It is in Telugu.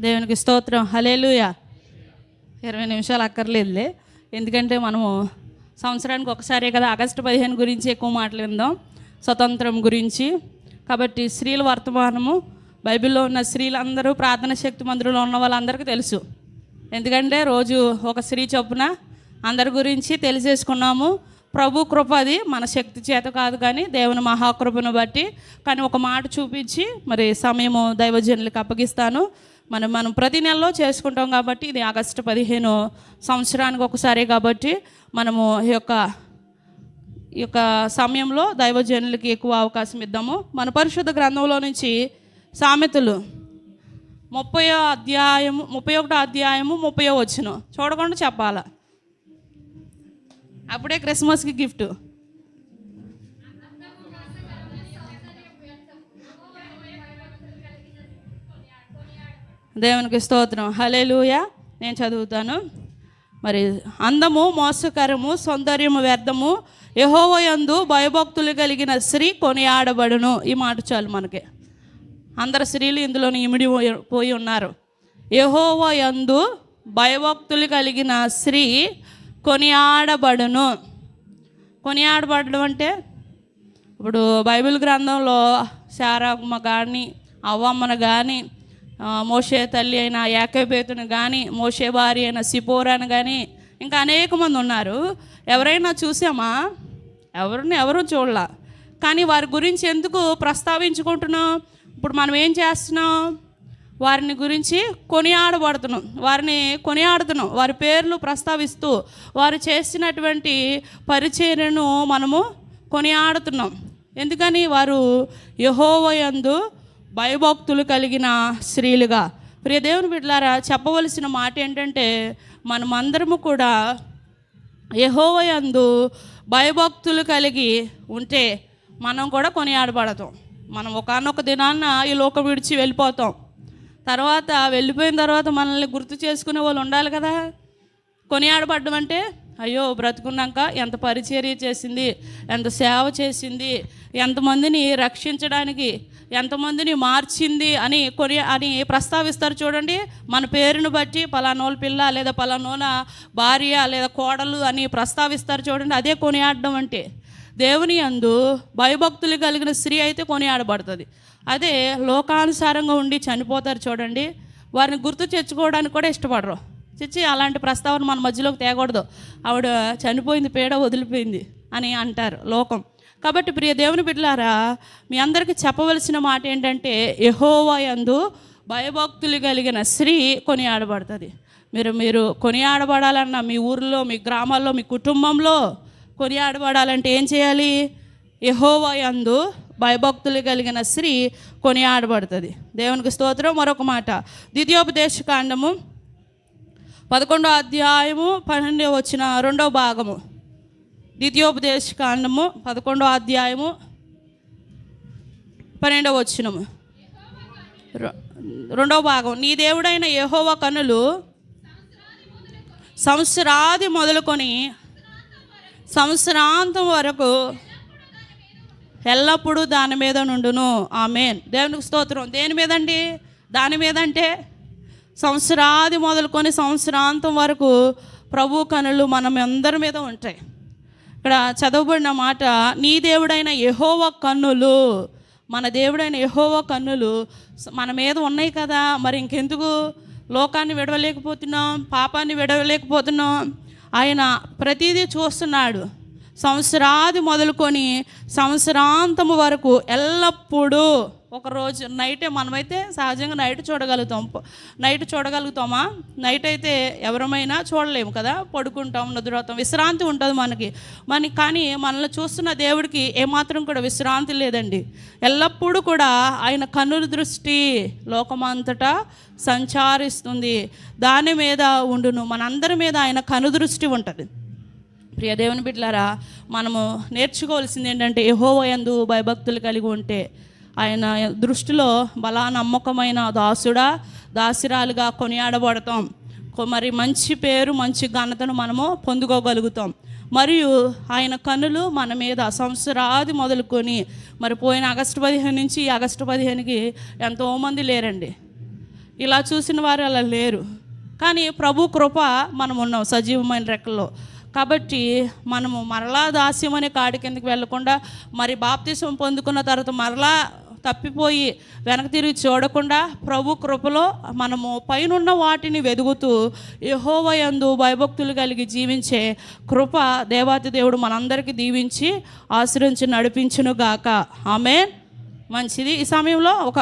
దేవునికి స్తోత్రం. హలేలుయ ఇరవై నిమిషాలు అక్కర్లేదులే. ఎందుకంటే మనము సంవత్సరానికి ఒకసారే కదా ఆగస్టు పదిహేను గురించి ఎక్కువ మాట్లాడిందాం. స్వతంత్రం గురించి. కాబట్టి స్త్రీల వర్తమానము బైబిల్లో ఉన్న స్త్రీలందరూ ప్రార్థన శక్తి మందిరంలో ఉన్న వాళ్ళందరికీ తెలుసు. ఎందుకంటే రోజు ఒక స్త్రీ చొప్పున అందరి గురించి తెలిసేసుకున్నాము. ప్రభు కృప అది మన శక్తి చేత కాదు కానీ దేవుని మహాకృపను బట్టి. కానీ ఒక మాట చూపించి మరి సమయము దైవజనులకు అప్పగిస్తాను. మనం మనం ప్రతి నెలలో చేసుకుంటాం కాబట్టి ఇది ఆగస్టు పదిహేను సంవత్సరానికి ఒకసారి కాబట్టి మనము ఈ యొక్క ఈ యొక్క సమయంలో దైవజనులకి ఎక్కువ అవకాశం ఇద్దాము. మన పరిశుద్ధ గ్రంథంలో నుంచి సామెతలు ముప్పై అధ్యాయము ముప్పై ఒకటో అధ్యాయము ముప్పై వచ్చిన చూడకుండా చెప్పాల? అప్పుడే క్రిస్మస్కి గిఫ్ట్. దేవునికి స్తోత్రం. హలేలుయ నేను చదువుతాను. మరి అందము మోసకరము సౌందర్యము వ్యర్థము యహోవయందు భయభక్తులు కలిగిన స్త్రీ కొనియాడబడును. ఈ మాట చాలు మనకి. అందరు స్త్రీలు ఇందులోని ఇమిడి పోయి- పోయి ఉన్నారు యహోవయందు భయభక్తులు కలిగిన స్త్రీ కొనియాడబడును. కొనియాడబడడం అంటే ఇప్పుడు బైబిల్ గ్రంథంలో శారమ్మ కానీ అవ్వమ్మను కానీ మోషే తల్లి అయిన యాకబేతును కానీ మోషే భార్య అయిన సిపోరాను కానీ ఇంకా అనేక మంది ఉన్నారు. ఎవరైనా చూసామా? ఎవరిని ఎవరు చూడలా. కానీ వారి గురించి ఎందుకు ప్రస్తావించుకుంటున్నాం ఇప్పుడు మనం ఏం చేస్తున్నాం? వారిని గురించి కొనియాడబడుతున్నాం. వారిని కొనియాడుతున్నాం. వారి పేర్లు ప్రస్తావిస్తూ వారు చేసినటువంటి పరిచర్యను మనము కొనియాడుతున్నాం. ఎందుకని? వారు యహోవయందు భయభక్తులు కలిగిన స్త్రీలుగా. ప్రియ దేవుని బిడ్డలారా చెప్పవలసిన మాట ఏంటంటే మనమందరము కూడా యహోవయందు భయభక్తులు కలిగి ఉంటే మనం కూడా కొనియాడబడతాం. మనం ఒకనొక దినాన్న ఈ లోకం విడిచి వెళ్ళిపోతాం. తర్వాత వెళ్ళిపోయిన తర్వాత మనల్ని గుర్తు చేసుకునే వాళ్ళు ఉండాలి కదా. కొనియాడబడ్డం అంటే అయ్యో బ్రతుకున్నాక ఎంత పరిచర్య చేసింది ఎంత సేవ చేసింది ఎంతమందిని రక్షించడానికి ఎంతమందిని మార్చింది అని కొని అని ప్రస్తావిస్తారు చూడండి. మన పేరును బట్టి పలానోల పిల్ల లేదా పలానోల భార్య లేదా కోడలు అని ప్రస్తావిస్తారు చూడండి. అదే కొనియాడడం అంటే దేవుని అందు భయభక్తులు కలిగిన స్త్రీ అయితే కొనియాడబడుతుంది. అదే లోకానుసారంగా ఉండి చనిపోతారు చూడండి. వారిని గుర్తు తెచ్చుకోవడానికి కూడా ఇష్టపడరు. చిచ్చి అలాంటి ప్రస్తావన మన మధ్యలోకి తేకూడదు. ఆవిడ చనిపోయింది పీడ వదిలిపోయింది అని అంటారు లోకం. కాబట్టి ప్రియ దేవుని బిడ్డలారా మీ అందరికీ చెప్పవలసిన మాట ఏంటంటే యహోవా యందు భయభక్తులు కలిగిన స్త్రీ కొనియాడబడుతుంది. మీరు మీరు కొనియాడబడాలన్న మీ ఊరిలో మీ గ్రామాల్లో మీ కుటుంబంలో కొనియాడబడాలంటే ఏం చేయాలి? యహోవా యందు భయభక్తులు కలిగిన స్త్రీ కొనియాడబడుతుంది. దేవునికి స్తోత్రం. మరొక మాట. ద్వితీయోపదేశ కాండము పదకొండో అధ్యాయము పన్నెండో వచ్చిన రెండవ భాగము. ద్వితీయోపదేశ కాండము పదకొండో అధ్యాయము పన్నెండవ వచ్చినము రెండవ భాగం. నీ దేవుడైన యహోవ కనులు సంవత్సరాది మొదలుకొని సంవత్సరాంతం వరకు ఎల్లప్పుడూ దాని మీద నుండును. ఆమెన్. దేవునికి స్తోత్రం. దేని మీద అండి దాని మీద అంటే సంవత్సరాది మొదలుకొని సంవత్సరాంతం వరకు ప్రభు కనులు మనం అందరి మీద ఉంటాయి. ఇక్కడ చదవబడిన మాట నీ దేవుడైన యహోవ కన్నులు మన దేవుడైన యహోవ కన్నులు మన మీద ఉన్నాయి కదా. మరి ఇంకెందుకు? లోకాన్ని విడవలేకపోతున్నాం పాపాన్ని విడవలేకపోతున్నాం. ఆయన ప్రతిదీ చూస్తున్నాడు. సంవత్సరాది మొదలుకొని సంవత్సరాంతము వరకు ఎల్లప్పుడూ ఒక రోజు నైటే మనమైతే సహజంగా నైట్ చూడగలుగుతాం. నైట్ చూడగలుగుతామా? నైట్ అయితే ఎవరమైనా చూడలేము కదా? పడుకుంటాం నిద్రపోతాం విశ్రాంతి ఉంటుంది మనకి. మన కానీ మనల్ని చూస్తున్న దేవుడికి ఏమాత్రం కూడా విశ్రాంతి లేదండి. ఎల్లప్పుడూ కూడా ఆయన కన్నుల దృష్టి లోకమంతటా సంచారిస్తుంది. దాని మీద ఉండును. మనందరి మీద ఆయన కనుదృష్టి ఉంటుంది. ప్రియ దేవుని బిడ్డలారా మనము నేర్చుకోవాల్సింది ఏంటంటే యెహోవాయందు భయభక్తులు కలిగి ఉంటే ఆయన దృష్టిలో బలా నమ్మకమైన దాసుడా దాసిరాలుగా కొనియాడబడతాం. మరి మంచి పేరు మంచి ఘనతను మనము పొందుకోగలుగుతాం. మరియు ఆయన కన్నులు మన మీద సంవత్సరాది మొదలుకొని మరి పోయిన ఆగస్టు పదిహేను నుంచి ఈ ఆగస్టు పదిహేనుకి ఎంతోమంది లేరండి. ఇలా చూసిన వారు అలా లేరు. కానీ ప్రభు కృప మనం ఉన్నాం సజీవమైన రెక్కల్లో. కాబట్టి మనము మరలా దాస్యం అనే కాడి కిందకి వెళ్ళకుండా మరి బాప్తిసం పొందుకున్న తర్వాత మరలా తప్పిపోయి వెనక తిరిగి చూడకుండా ప్రభు కృపలో మనము పైనున్న వాటిని వెదుగుతూ యహోవయందు భయభక్తులు కలిగి జీవించే కృప దేవాతి దేవుడు మనందరికీ దీవించి ఆశ్రయించి నడిపించునుగాక. ఆమె మంచిది. ఈ సమయంలో ఒక